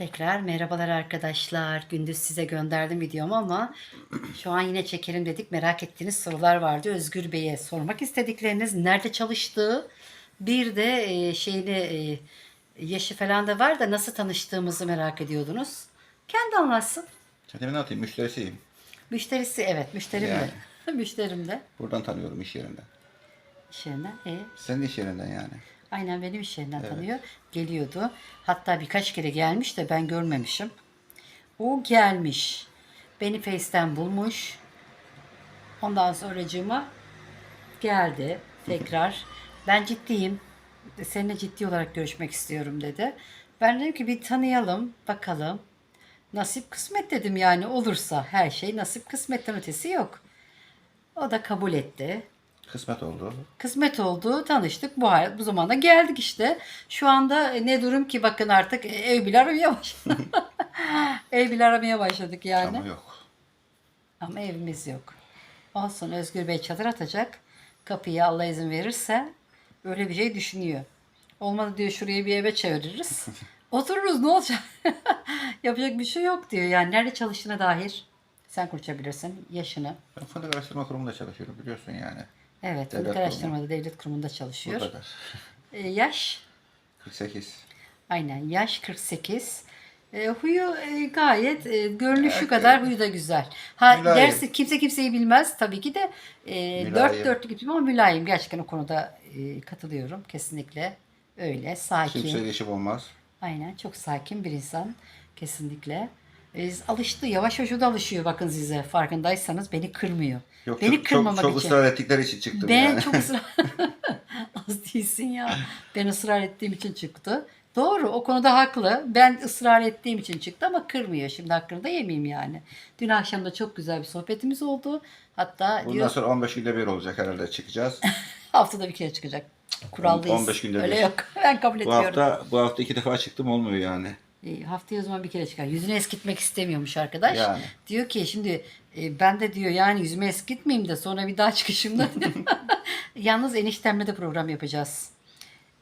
Tekrar merhabalar arkadaşlar. Gündüz size gönderdim videomu ama şu an yine çekelim dedik. Merak ettiğiniz sorular vardı. Özgür Bey'e sormak istedikleriniz, nerede çalıştığı, bir de e, şeyini e, yaşı falan da var da nasıl tanıştığımızı merak ediyordunuz. Kendi anlatsın. Kendimi ne atayım? Müşterisiyim. Müşterisi evet müşterim de. Yani. müşterim de. Buradan tanıyorum iş yerinden. İş yerinden. E, Senin iş yerinden yani. Aynen benim iş yerinden tanıyor. Geliyordu. Hatta birkaç kere gelmiş de ben görmemişim. O gelmiş. Beni Face'ten bulmuş. Ondan sonracığıma geldi tekrar. Ben ciddiyim. Seninle ciddi olarak görüşmek istiyorum dedi. Ben dedim ki bir tanıyalım bakalım. Nasip kısmet dedim yani olursa her şey nasip kısmetten ötesi yok. O da kabul etti. Kısmet oldu. Kısmet oldu, tanıştık. Bu hal, bu zamanda geldik işte. Şu anda e, ne durum ki bakın artık e, ev bile aramaya başladık. ev bile aramaya başladık yani. Ama yok. Ama evimiz yok. Olsun Özgür Bey çadır atacak. Kapıyı Allah izin verirse öyle bir şey düşünüyor. Olmadı diyor şuraya bir eve çeviririz. Otururuz ne olacak? Yapacak bir şey yok diyor. Yani nerede çalıştığına dair sen konuşabilirsin yaşını. Ben fındık araştırma kurumunda çalışıyorum biliyorsun yani. Evet, Devlet Araştırmada Devlet Kurumu'nda Bu çalışıyor. kadar. E, yaş 48. Aynen yaş 48. E, huyu e, gayet e, görünüşü Evet, kadar evet. huyu da güzel. Ha Mülayim. dersi kimse kimseyi bilmez tabii ki de e, dört dörtlük gibi ama mülayim. Gerçekten o konuda e, katılıyorum. Kesinlikle öyle. Sakin. Kimseyle işim olmaz. Aynen çok sakin bir insan. Kesinlikle. E, alıştı. Yavaş yavaş o da alışıyor bakın size. Farkındaysanız beni kırmıyor. Yok, beni çok, kırmamak çok, çok için. ısrar ettikleri için çıktım Ben yani. çok ısrar... Az değilsin ya. Ben ısrar ettiğim için çıktı. Doğru o konuda haklı. Ben ısrar ettiğim için çıktı ama kırmıyor. Şimdi hakkını da yemeyeyim yani. Dün akşam da çok güzel bir sohbetimiz oldu. Hatta Bundan diyor sonra 15 günde bir olacak herhalde çıkacağız. haftada bir kere çıkacak. Kurallıyız. 15 günde Öyle bir. yok. Ben kabul bu etmiyorum. hafta bu hafta iki defa çıktım olmuyor yani. E, haftaya o zaman bir kere çıkar. Yüzünü eskitmek istemiyormuş arkadaş. Yani. Diyor ki şimdi e, ben de diyor yani yüzümü eskitmeyeyim de sonra bir daha çıkışımda. Yalnız eniştemle de program yapacağız.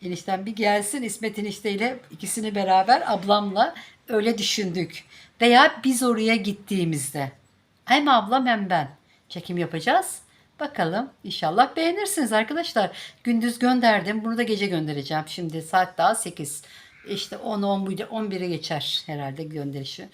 Eniştem bir gelsin İsmet enişteyle ikisini beraber ablamla öyle düşündük. Veya biz oraya gittiğimizde hem ablam hem ben çekim yapacağız. Bakalım inşallah beğenirsiniz arkadaşlar. Gündüz gönderdim. Bunu da gece göndereceğim. Şimdi saat daha 8. İşte 10 11 11'e geçer herhalde gönderişi.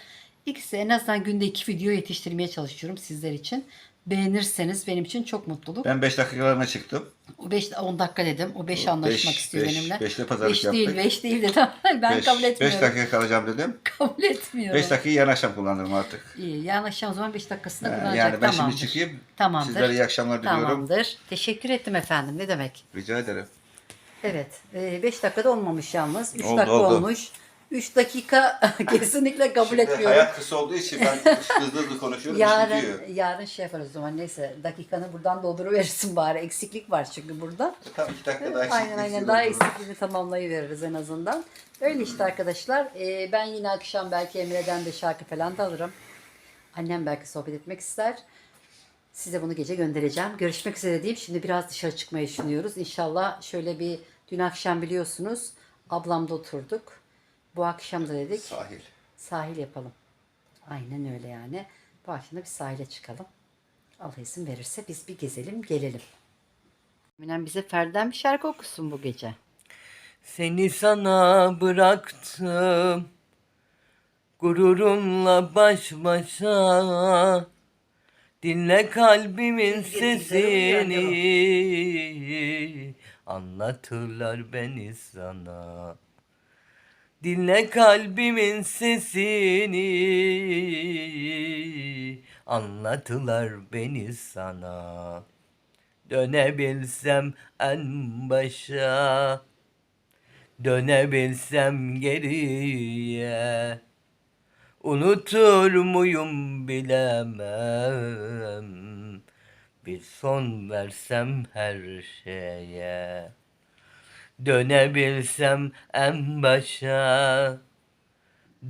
İkisi en azından günde iki video yetiştirmeye çalışıyorum sizler için. Beğenirseniz benim için çok mutluluk. Ben 5 dakikalarına çıktım. O 5 10 dakika dedim. O 5 anlaşmak beş- istiyor beş- benimle. beşle pazarlık Beş değil, yaptık. 5 değil dedim. Ben 5 kabul etmiyorum. dakika kalacağım dedim. Kabul etmiyorum. 5 dakikayı yarın akşam kullanırım artık. İyi, yarın akşam o zaman 5 dakikasını Ee, kullanacak. yani ben Tamamdır. şimdi çıkayım. Tamamdır. Sizlere iyi akşamlar diliyorum. Tamamdır. Teşekkür ettim efendim. Ne demek? Rica ederim. Evet. 5 dakikada olmamış yalnız. 3 Oldu, dakika oldu. olmuş. 3 dakika kesinlikle kabul Şimdi etmiyorum. hayat kısa olduğu için ben hızlı hızlı konuşuyorum. Yarın, gidiyor. yarın şey yaparız o zaman. Neyse dakikanı buradan dolduruverirsin bari. Eksiklik var çünkü burada. Tam 2 dakika daha aynen eksiklik aynen daha eksikliğini tamamlayıveririz en azından. Öyle işte arkadaşlar. Ee, ben yine akşam belki Emre'den de şarkı falan da alırım. Annem belki sohbet etmek ister. Size bunu gece göndereceğim. Görüşmek üzere diyeyim. Şimdi biraz dışarı çıkmayı düşünüyoruz. İnşallah şöyle bir dün akşam biliyorsunuz ablamda oturduk. Bu akşam da dedik Sahil. sahil yapalım. Aynen öyle yani. Bu akşam da bir sahile çıkalım. Allah izin verirse biz bir gezelim gelelim. Eminem bize Ferdi'den bir şarkı okusun bu gece. Seni sana bıraktım Gururumla baş başa Dinle kalbimin sesini Anlatırlar beni sana. Dinle kalbimin sesini. Anlatılar beni sana. Dönebilsem en başa. Dönebilsem geriye. Unutur muyum bilemem Bir son versem her şeye. Dönebilsem en başa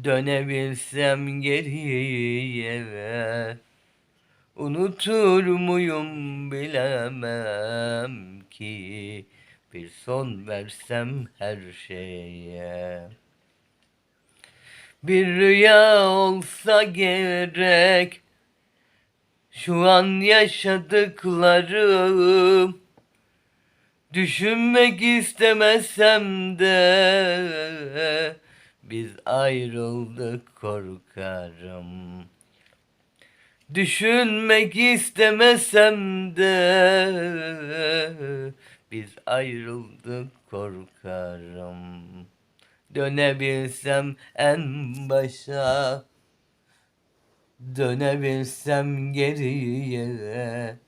Dönebilsem geriye. Unutur muyum bilemem ki Bir son versem her şeye. Bir rüya olsa gerek Şu an yaşadıklarım Düşünmek istemesem de Biz ayrıldık korkarım. Düşünmek istemesem de Biz ayrıldık korkarım. Dönebilsem en başa Dönebilsem geriye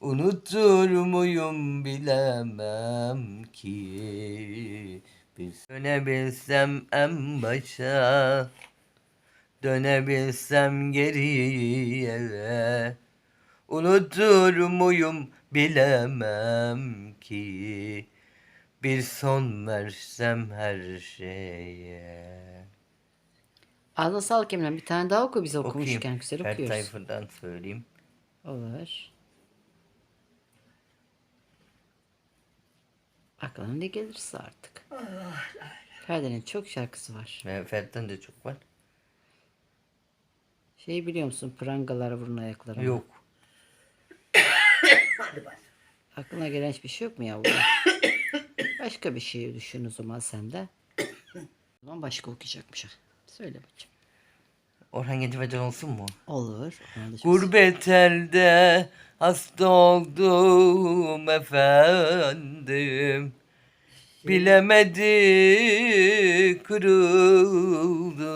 Unutur muyum bilemem ki. Biz dönebilsem en başa. Dönebilsem geriye Unutur muyum bilemem ki. Bir son versem her şeye Ağzına sağlık Emre. Bir tane daha oku bize Okuyayım. okumuşken. Güzel Her okuyoruz. sayfadan söyleyeyim. Olur. Aklına ne gelirse artık. Ferdi'nin çok şarkısı var. Ve de çok var. Şey biliyor musun? Prangalara vurun ayaklarına. Yok. Aklına gelen hiçbir şey yok mu yavrum? başka bir şey düşün o zaman sen de. O zaman başka okuyacakmış. Söyle bakayım. Orhan Gencebay olsun mu? Olur. Gurbet elde hasta oldum efendim. Bilemedi kırıldı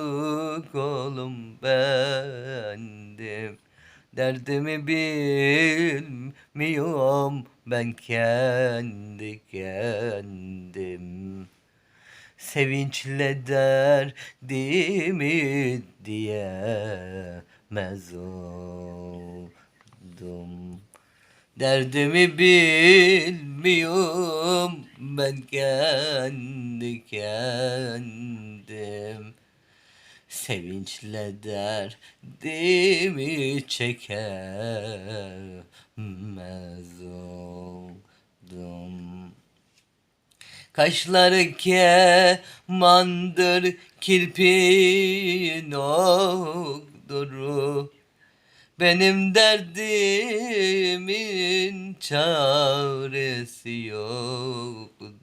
kolum bendim. Derdimi bilmiyorum ben kendi kendim. Sevinçle derdimi diyemez oldum. Derdimi bilmiyorum ben kendi kendim. Sevinçle derdimi çekemez Kaşları kemandır, kirpiğin okduru. Benim derdimin çaresi yoktur.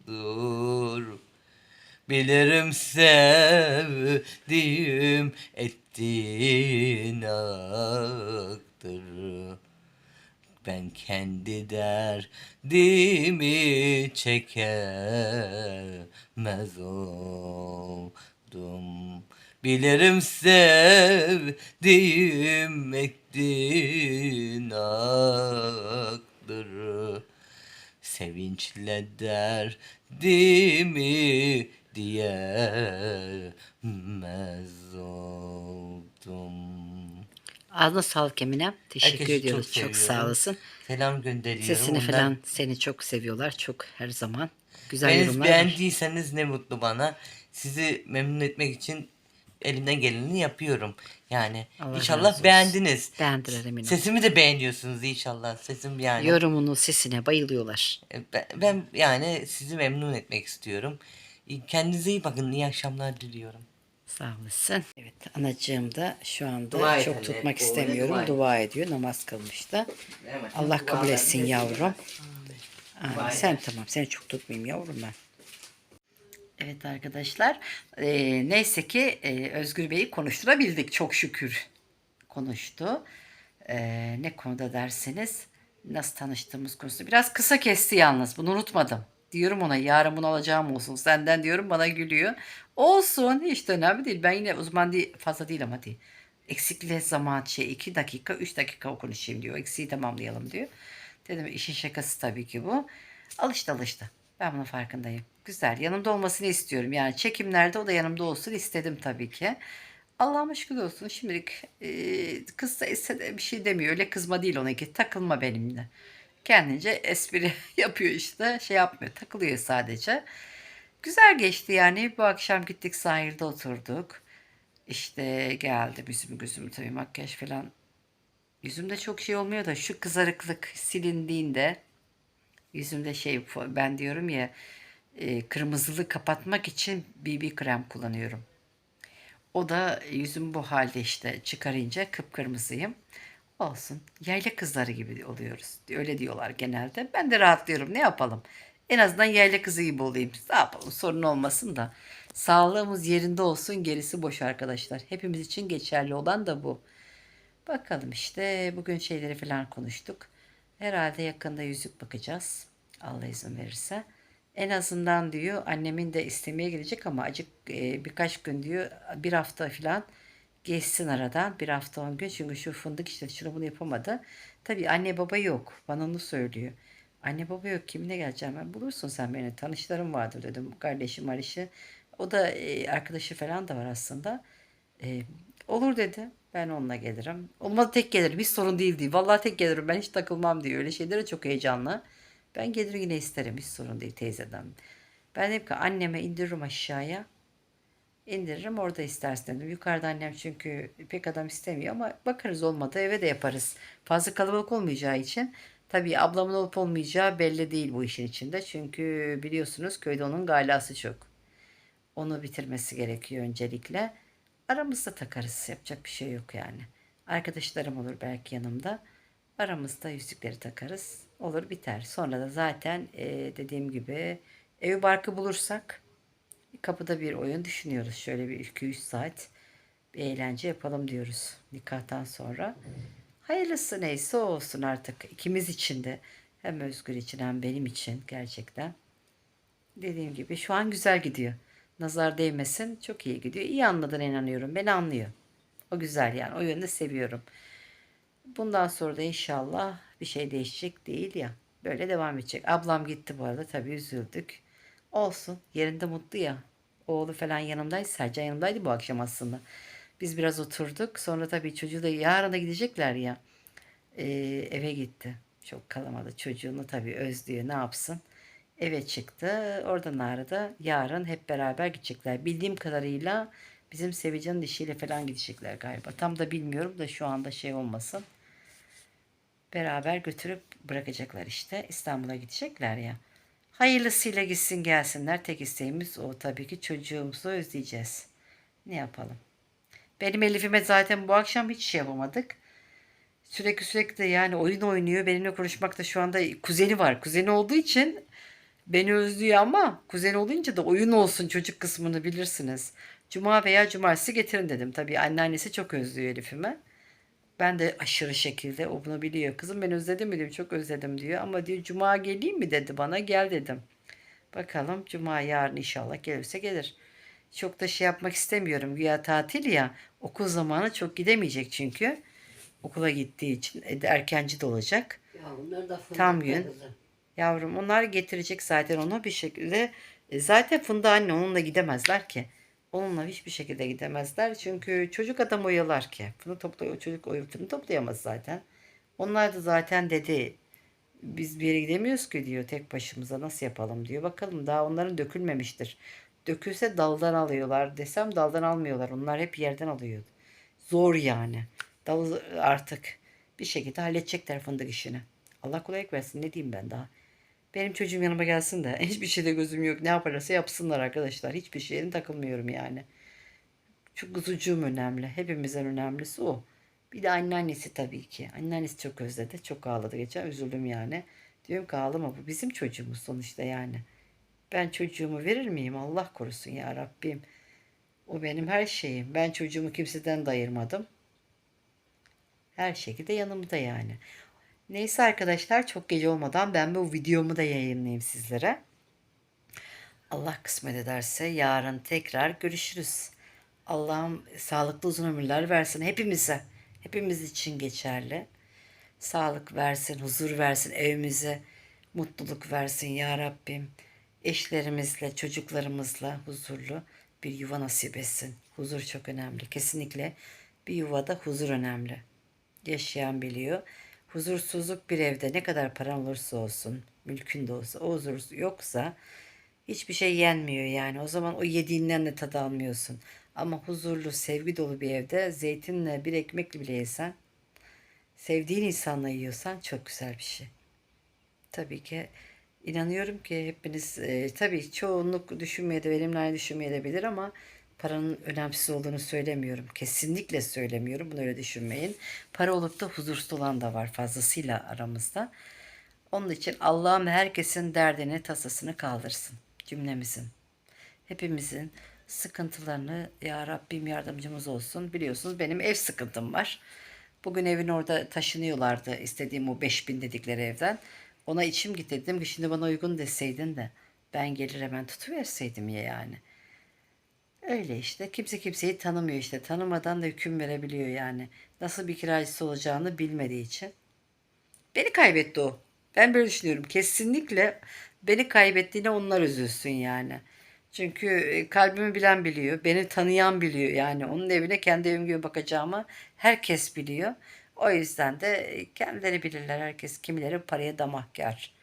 Bilirim sevdiğim ettiğin aktır. Ben kendi derdimi çekemez oldum. Bilirim sevdiğim ettiğin aktır. Sevinçle derdimi diyemez oldum. Ağzına sağlık Emine. Teşekkür Herkesi ediyoruz. çok Çok, sağ seviyorum. olasın. Selam gönderiyorum. Sesini Ondan- falan seni çok seviyorlar. Çok her zaman. Güzel Beni yorumlar var. beğendiyseniz ne mutlu bana. Sizi memnun etmek için elimden geleni yapıyorum. Yani Allah razı inşallah olsun. beğendiniz. Beğendiler eminim. Sesimi de beğeniyorsunuz inşallah. Sesim yani. Yorumunu, sesine bayılıyorlar. E, Ben, ben yani sizi memnun etmek istiyorum. E, Kendinize iyi bakın. İyi akşamlar diliyorum. Sağ olasın. Evet anacığım da şu anda Dua çok anne. tutmak Oğluna istemiyorum. dua. Dua ediyor. Namaz kılmıştı. Allah kabul etsin yavrum. Amin. Sen tamam. Seni çok tutmayayım yavrum ben. Evet arkadaşlar. eee, neyse ki eee, Özgür Bey'i konuşturabildik. Çok şükür konuştu. Eee, ne konuda derseniz nasıl tanıştığımız konusu. Biraz kısa kesti yalnız. Bunu unutmadım. Diyorum ona yarın bunu alacağım olsun. Senden diyorum bana gülüyor. Olsun hiç de önemli değil. Ben yine uzman değil fazla değil ama değil. Eksikliğe zaman şey 2 dakika 3 dakika konuşayım diyor. Eksiği tamamlayalım diyor. Dedim işin şakası tabii ki bu. Alıştı alıştı. Ben bunun farkındayım. Güzel. Yanımda olmasını istiyorum. Yani çekimlerde o da yanımda olsun istedim tabii ki. Allah'ıma şükür olsun. Şimdilik e, kızsa ise de bir şey demiyor. Öyle kızma değil onunki. Takılma benimle. Kendince espri yapıyor işte. Şey yapmıyor. Takılıyor sadece. Güzel geçti yani. Bu akşam gittik sahilde oturduk. İşte geldim yüzümü gözümü tabii makyaj falan. Yüzümde çok şey olmuyor da şu kızarıklık silindiğinde yüzümde şey ben diyorum ya e, kırmızılığı kapatmak için BB krem kullanıyorum. O da yüzüm bu halde işte çıkarınca kıpkırmızıyım. Olsun. Yayla kızları gibi oluyoruz. Öyle diyorlar genelde. Ben de rahatlıyorum. Ne yapalım? En azından yayla kızı gibi olayım. Ne yapalım? Sorun olmasın da. Sağlığımız yerinde olsun. Gerisi boş arkadaşlar. Hepimiz için geçerli olan da bu. Bakalım işte bugün şeyleri falan konuştuk. Herhalde yakında yüzük bakacağız. Allah izin verirse. En azından diyor annemin de istemeye gelecek ama acık e, birkaç gün diyor bir hafta falan geçsin aradan bir hafta on gün çünkü şu fındık işte şunu bunu yapamadı. Tabii anne baba yok bana onu söylüyor. Anne baba yok kimine geleceğim ben bulursun sen beni tanışlarım vardır dedim kardeşim Aliş'i. O da e, arkadaşı falan da var aslında. E, olur dedi. Ben onunla gelirim. Olmadı tek gelirim. Hiç sorun değil diyor. Vallahi tek gelirim. Ben hiç takılmam diyor. Öyle şeylere çok heyecanlı. Ben gelir yine isterim. Hiç sorun değil teyzeden. Ben dedim ki anneme indiririm aşağıya. İndiririm orada istersen dedim. Yukarıda annem çünkü pek adam istemiyor ama bakarız olmadı eve de yaparız. Fazla kalabalık olmayacağı için. Tabii ablamın olup olmayacağı belli değil bu işin içinde. Çünkü biliyorsunuz köyde onun galası çok. Onu bitirmesi gerekiyor öncelikle. Aramızda takarız. Yapacak bir şey yok yani. Arkadaşlarım olur belki yanımda. Aramızda yüzükleri takarız. Olur biter. Sonra da zaten e, dediğim gibi ev barkı bulursak kapıda bir oyun düşünüyoruz. Şöyle bir 2-3 saat bir eğlence yapalım diyoruz nikahtan sonra. Hayırlısı neyse olsun artık. ikimiz için de hem Özgür için hem benim için gerçekten. Dediğim gibi şu an güzel gidiyor. Nazar değmesin çok iyi gidiyor. İyi anladığına inanıyorum. Beni anlıyor. O güzel yani. O yönde seviyorum. Bundan sonra da inşallah bir şey değişecek değil ya. Böyle devam edecek. Ablam gitti bu arada. Tabii üzüldük. Olsun. Yerinde mutlu ya. Oğlu falan yanımdaydı. Sercan yanımdaydı bu akşam aslında. Biz biraz oturduk. Sonra tabii çocuğu da yarın da gidecekler ya. Ee, eve gitti. Çok kalamadı. Çocuğunu tabii özlüyor. Ne yapsın? Eve çıktı. Oradan arada yarın hep beraber gidecekler. Bildiğim kadarıyla bizim Sevican'ın dişiyle falan gidecekler galiba. Tam da bilmiyorum da şu anda şey olmasın. Beraber götürüp bırakacaklar işte. İstanbul'a gidecekler ya. Hayırlısıyla gitsin gelsinler. Tek isteğimiz o tabii ki çocuğumuzu özleyeceğiz. Ne yapalım? Benim Elif'ime zaten bu akşam hiç şey yapamadık. Sürekli sürekli de yani oyun oynuyor. Benimle konuşmakta şu anda kuzeni var. Kuzeni olduğu için beni özlüyor ama kuzen olunca da oyun olsun çocuk kısmını bilirsiniz. Cuma veya cumartesi getirin dedim. Tabii anneannesi çok özlüyor Elif'ime. Ben de aşırı şekilde o bunu biliyor. Kızım ben özledim mi. Çok özledim diyor. Ama diyor cuma geleyim mi dedi bana. Gel dedim. Bakalım cuma yarın inşallah gelirse gelir. Çok da şey yapmak istemiyorum. Güya tatil ya. Okul zamanı çok gidemeyecek çünkü. Okula gittiği için e, erkenci de olacak. Ya Tam gün. kızım. Yavrum onlar getirecek zaten onu bir şekilde. E, Zaten Funda anne onunla gidemezler ki. Onunla hiçbir şekilde gidemezler. Çünkü çocuk adam oyalar ki. Bunu topluyor, çocuk oyutunu toplayamaz zaten. Onlar da zaten dedi biz bir yere gidemiyoruz ki diyor tek başımıza nasıl yapalım diyor. Bakalım daha onların dökülmemiştir. Dökülse daldan alıyorlar desem daldan almıyorlar. Onlar hep yerden alıyor. Zor yani. Dal artık bir şekilde halledecekler fındık işini. Allah kolaylık versin ne diyeyim ben daha. Benim çocuğum yanıma gelsin de hiçbir şeyde gözüm yok. Ne yaparlarsa yapsınlar arkadaşlar. Hiçbir şeyin takılmıyorum yani. Şu kuzucuğum önemli. Hepimizden önemlisi o. Bir de anneannesi tabii ki. Anneannesi çok özledi. Çok ağladı geçen. Üzüldüm yani. Diyorum ki ağlama bu bizim çocuğumuz sonuçta yani. Ben çocuğumu verir miyim? Allah korusun ya Rabbim. O benim her şeyim. Ben çocuğumu kimseden de ayırmadım. Her şekilde yanımda yani. Neyse arkadaşlar çok gece olmadan ben bu videomu da yayınlayayım sizlere. Allah kısmet ederse yarın tekrar görüşürüz. Allah'ım sağlıklı uzun ömürler versin hepimize. Hepimiz için geçerli. Sağlık versin, huzur versin evimize. Mutluluk versin ya Rabbim. Eşlerimizle, çocuklarımızla huzurlu bir yuva nasip etsin. Huzur çok önemli. Kesinlikle bir yuvada huzur önemli yaşayan biliyor. Huzursuzluk bir evde ne kadar paran olursa olsun, mülkün de olsa, o huzur yoksa hiçbir şey yenmiyor yani. O zaman o yediğinden de tad almıyorsun. Ama huzurlu, sevgi dolu bir evde zeytinle bir ekmekle bile yesen, sevdiğin insanla yiyorsan çok güzel bir şey. Tabii ki inanıyorum ki hepiniz e, tabii çoğunluk düşünmeye de benimle aynı düşünmeye de bilir ama Paranın önemsiz olduğunu söylemiyorum. Kesinlikle söylemiyorum. Bunu öyle düşünmeyin. Para olup da huzursuz olan da var fazlasıyla aramızda. Onun için Allah'ım herkesin derdini, tasasını kaldırsın. Cümlemizin. Hepimizin sıkıntılarını ya Rabbim yardımcımız olsun. Biliyorsunuz benim ev sıkıntım var. Bugün evin orada taşınıyorlardı istediğim o 5000 dedikleri evden. Ona içim gitti dedim ki şimdi bana uygun deseydin de ben gelir hemen tutuverseydim ya yani. Öyle işte. Kimse kimseyi tanımıyor işte. Tanımadan da hüküm verebiliyor yani. Nasıl bir kiracısı olacağını bilmediği için. Beni kaybetti o. Ben böyle düşünüyorum. Kesinlikle beni kaybettiğine onlar üzülsün yani. Çünkü e, kalbimi bilen biliyor. Beni tanıyan biliyor yani. Onun evine kendi evim gibi bakacağımı herkes biliyor. O yüzden de e, kendileri bilirler herkes. Kimileri paraya damahkar.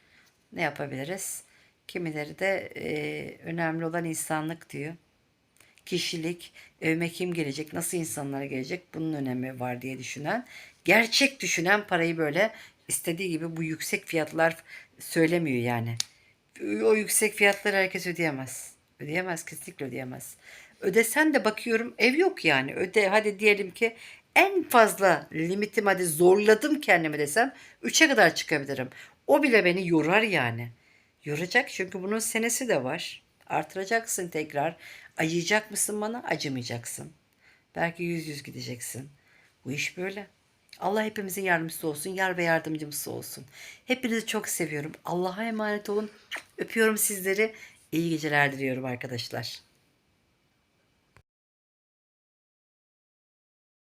Ne yapabiliriz? Kimileri de e, önemli olan insanlık diyor kişilik, evime kim gelecek, nasıl insanlar gelecek bunun önemi var diye düşünen, gerçek düşünen parayı böyle istediği gibi bu yüksek fiyatlar söylemiyor yani. O yüksek fiyatları herkes ödeyemez. Ödeyemez, kesinlikle ödeyemez. Ödesen de bakıyorum ev yok yani. Öde hadi diyelim ki en fazla limitim hadi zorladım kendimi desem 3'e kadar çıkabilirim. O bile beni yorar yani. Yoracak çünkü bunun senesi de var. Artıracaksın tekrar. Acıyacak mısın bana? Acımayacaksın. Belki yüz yüz gideceksin. Bu iş böyle. Allah hepimizin yardımcısı olsun. Yar ve yardımcımız olsun. Hepinizi çok seviyorum. Allah'a emanet olun. Öpüyorum sizleri. İyi geceler diliyorum arkadaşlar.